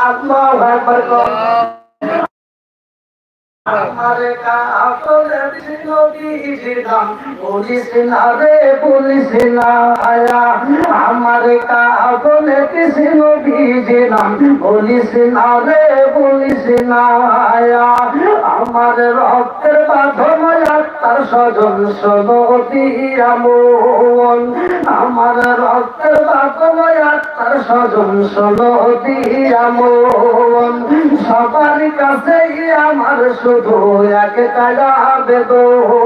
আল্লাহু আকবার আমারে ছিল বিজিদাম পুলিশ না রে পুলিশ না আয়া আমারে কাপড়ে ছিল বিজিদাম পুলিশ না রে পুলিশ না আয়া আমার রক্তের বাঁধন তার স্বজন সনতি আমন আমার রক্তের বাঁধন তার স্বজন সনতি আমন সবার কাছে আমার শুধু এক কাজা বেদন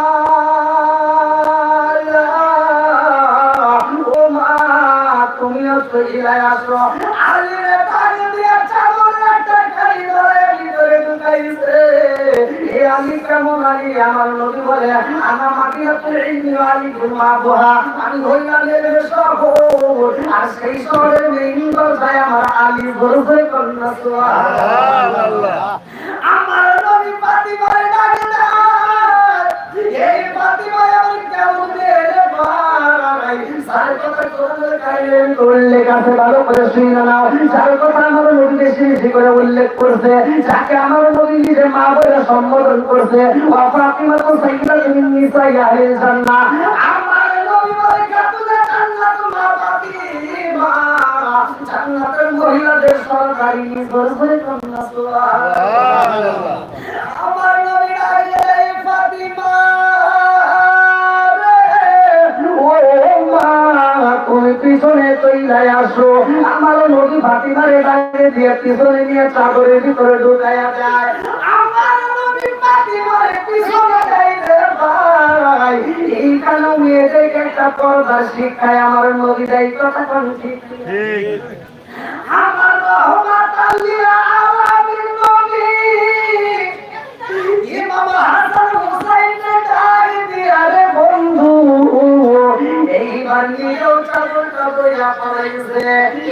চইলাই আসো আলিরে তাকে চাদরের একটা খালি ধরে ভিতরে ঢুকাইছে এ আলী কেমন আলী? আমার নবী বলে আমার মাটি হচ্ছে ইন্দ্র আলী ঘুমা বোহা আমি হইলাম এর শহর আর সেই শহরের মেইন দরজায় আমার আলী কন্যা আমার নবী পাতি করে ডাকে। এই পাতি করে আমি কেমন ভাই সার কথা উল্লেখ আছে ভালো করে শুনে নাও। যার কথা আমার নবী করে উল্লেখ করছে, যাকে আমার নবী করছে অপ্রাতিমা তো সাইকেল তুমি নিসাই আহলে জান্নাহ। আমার নবী বলে মহিলাদের সরকারি আমার নবী ডাকে ফাতিমা। আমার নদী ফাতিমারে ডাকে দিয়ে পিছনে নিয়ে চাদরের ভিতরে ঢুকাইয়া যায়। আমার নদী ফাতিমারে পিছনে ভাই। এই কালো মেয়েদেরকে একটা পর্দা শিক্ষায় আমার নদী দেয় কথা কোন ঠিক আমার রহমত আল্লিয়া আলামিন নবী ইমাম হাসান হুসাইনের ডাক দিয়া রে বন্ধু। এইবার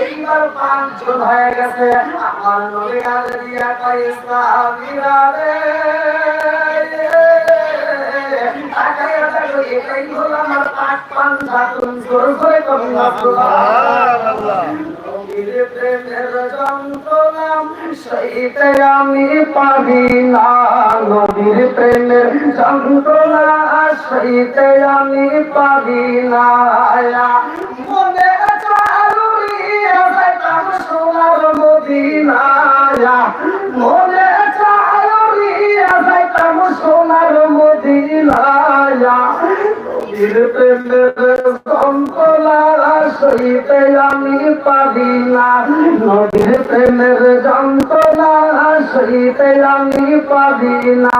এইবার পাঁচজন হয়ে গেছে। আমার নবী আল দিয়া কয় সাহাবীরা রে। এটাই হলো আমার পাক পান্থা তুমি জোর করে কন্যা সুবহানাল্লাহ। নবীর প্রেমের যন্ত্রণা সইতে আমি পারি না। নবীর প্রেমের যন্ত্রণা সইতে আমি পারি না। মদিনায়া। মনে চালুরিয়া যাইতাম সোনার মদিনায়া। নবীর প্রেমের যন্ত্রণা সইতে আমি পারি না। নদীর প্রেমের যন্ত্রণা সইতে আমি পারি না।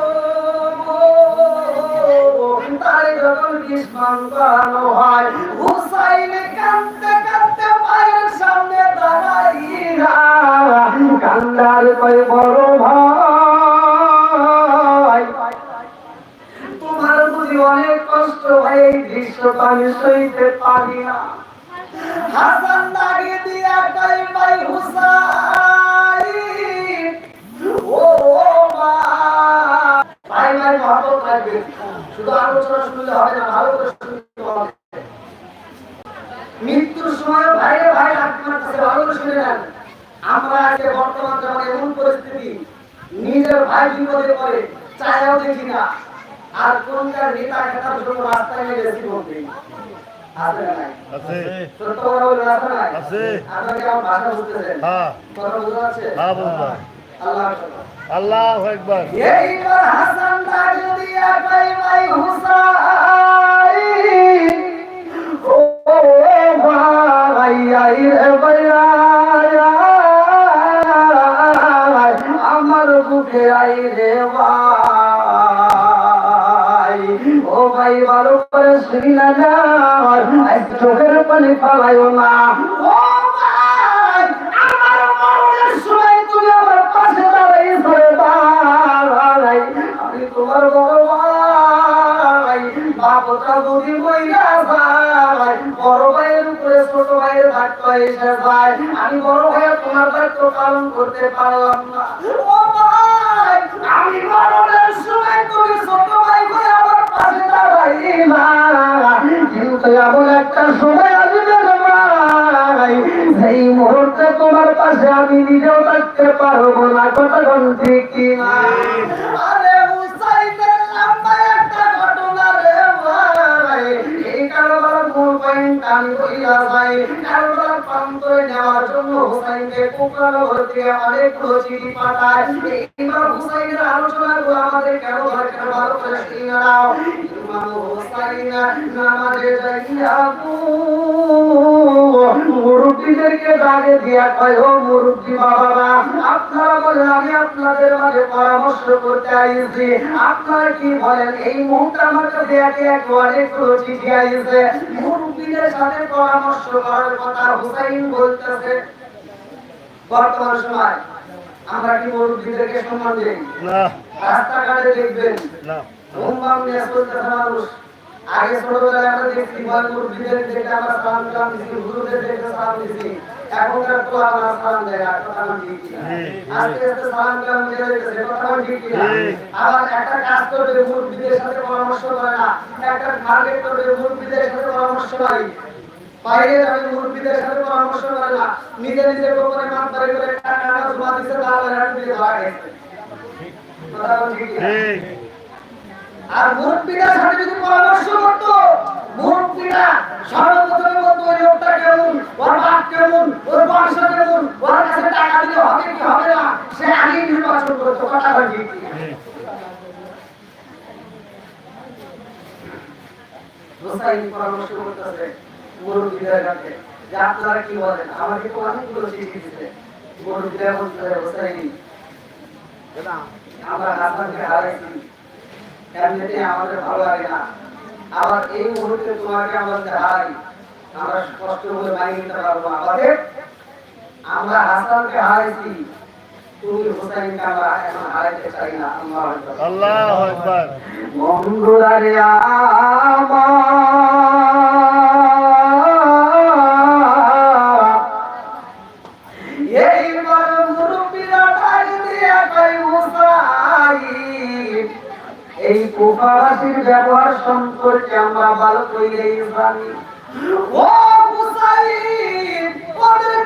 তার যখন কিসমান করানো হয়, হুসাইন কাঁদতে কাঁদতে পায়ের সামনে দাঁড়াইয়া কান্দার কই বড় ভাই। তোমার বুঝি অনেক কষ্ট হয়, এই দৃশ্যটা আমি সইতে পারি না। হাসান দাঁড়িয়ে দিয়া কই ভাই হুসাইন? ও মা ভাই ভাই ভালো থাকবে। শুধু আলোচনা শুনলে হবে না ভালো করে শুনতে হবে। মৃত্যুর সময় ভাইরে ভাই ডাকতে মারতেছে ভালো করে শুনে নেন। আমরা আজকে বর্তমান জামানে এমন পরিস্থিতি নিজের ভাই বিপদে পড়ে চায়াও দেখি না। আর কোনকার নেতা খেতার জন্য রাস্তায় নেমে গেছি বলতে। আছে নাই? আছে। আছে নাই? আছে। আপনাকে আমার ভাষা বুঝতেছেন হ্যাঁ। কথা বোঝা যাচ্ছে? হ্যাঁ আল্লাহ একবার এইবার হাসান ডাক দিয়া কই ভাই হুসাইন, ও ভাই আই ভাই আমার বুকে আই রে ভাই। ও ভাই, ভালো করে শুনি না চোখের পানি পালাইও না। ও যায়। আমি বড় ভাইয়ের তোমার দায়িত্ব পালন করতে পারলাম না। আমি ছোট ভাই আমার পাশে কিন্তু এমন একটা সময় আসবে ভাই সেই মুহূর্তে তোমার পাশে আমি নিজেও থাকতে পারব না, কথা ঠিক কি পয়েন্ট আমি ভাই কারবার প্রান্তরে নেওয়ার জন্য হুসাইনকে কোকানো ভর্তি অনেক চিঠি পাঠায় এইবার হুসাইনের আলোচনা আমাদের কেন ভালো করে শুনে নাও? নামাজে যাইয়া মুরব্বীদেরকে ডাকে দিয়া কয় ও মুরব্বী বাবারা আপনারা বলেন আমি আপনাদের মাঝে পরামর্শ করতে আইছি। আপনারা কি বলেন? এই মুহূর্তে আমার কাছে একে এক অনেকগুলো চিঠি আইছে। মুরব্বীদের সাথে পরামর্শ করার কথা হুসাইন বলতেছে। বর্তমান সময় আমরা কি মুরব্বীদেরকে সম্মান দিই? না। রাস্তাঘাটে দেখবেন। না। ধুমধাম নিয়ে চলতেছে মানুষ। আগে ছোটবেলায় আমরা দেখছি বয় মুরব্বীদের দেখে আমরা সালাম কালাম দিছি গুরুদের দেখে সালাম দিছি এখনকার পোলা আমরা সালাম দেয় না কথা আমার ঠিক কিনা জি, জি। আস্তে আস্তে সালাম কালাম দিয়ে দিতেছে কথা আমার ঠিক আবার একটা কাজ করবে মুরব্বীদের সাথে পরামর্শ করে না। একটা মার্কেট করবে মুরব্বীদের সাথে পরামর্শ নাই বাইরে যাবে মুরব্বীদের সাথে পরামর্শ করে না। নিজে নিজে করে টাকা জমা কথা ঠিক আর মুরব্বীরা সাথে যদি পরামর্শ করতো, মুরব্বীরা সর্বপ্রথমে বলতো ওই লোকটা কেমন? ওর বাপ কেমন? ওর বংশ কেমন? ওর কাছে টাকা দিলে হবে কি হবে না? সে আগে নির্বাচন করতো কথা বলি পরামর্শ করতেছে মুরব্বীদের কাছে, যে আপনারা কি বলেন? আমাকে তো অনেকগুলো চিঠি দিতে মুরব্বীরা বলতেছে হোসাইন আমরা হাসানকে হারাইছি। এমনিতে আমাদের ভালো লাগে না। আবার এই মুহূর্তে তোমাকে আমাদের হারাই আমরা কষ্ট করে মানিয়ে নিতে পারব আমাদের আমরা হাসানকে হারাইছি তুমি হুসাইনকে আমরা এখন হারাইতে চাই না। আল্লাহ আকবার। আল্লাহ বন্ধুরা ব্যবহার সম্পর্কে আমরা ভালো কইলেই জানি। ও হুসাইন ওদের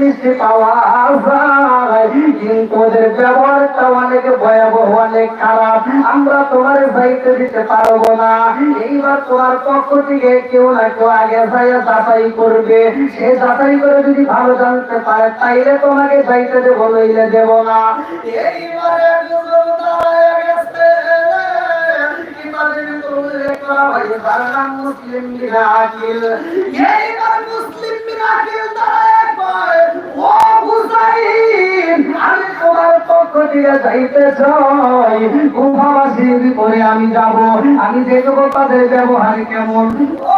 মিষ্টি পাওয়া যায়। কিন্তু ওদের ব্যবহারটা অনেক ভয়াবহ অনেক খারাপ। আমরা তোমার যাইতে দিতে পারব না। এইবার তোমার পক্ষ থেকে কেউ না কেউ আগে যাই যাচাই করবে। সে যাচাই করে যদি ভালো জানতে পারে তাইলে তোমাকে যাইতে দেবো নইলে দেবো না। মুসলিম বিন মুসলিম বিন আকিল দাঁড়ায় কয়, "ও হুসাইন, আমি যাব। আমি দেখব তাদের ব্যবহার কেমন। ও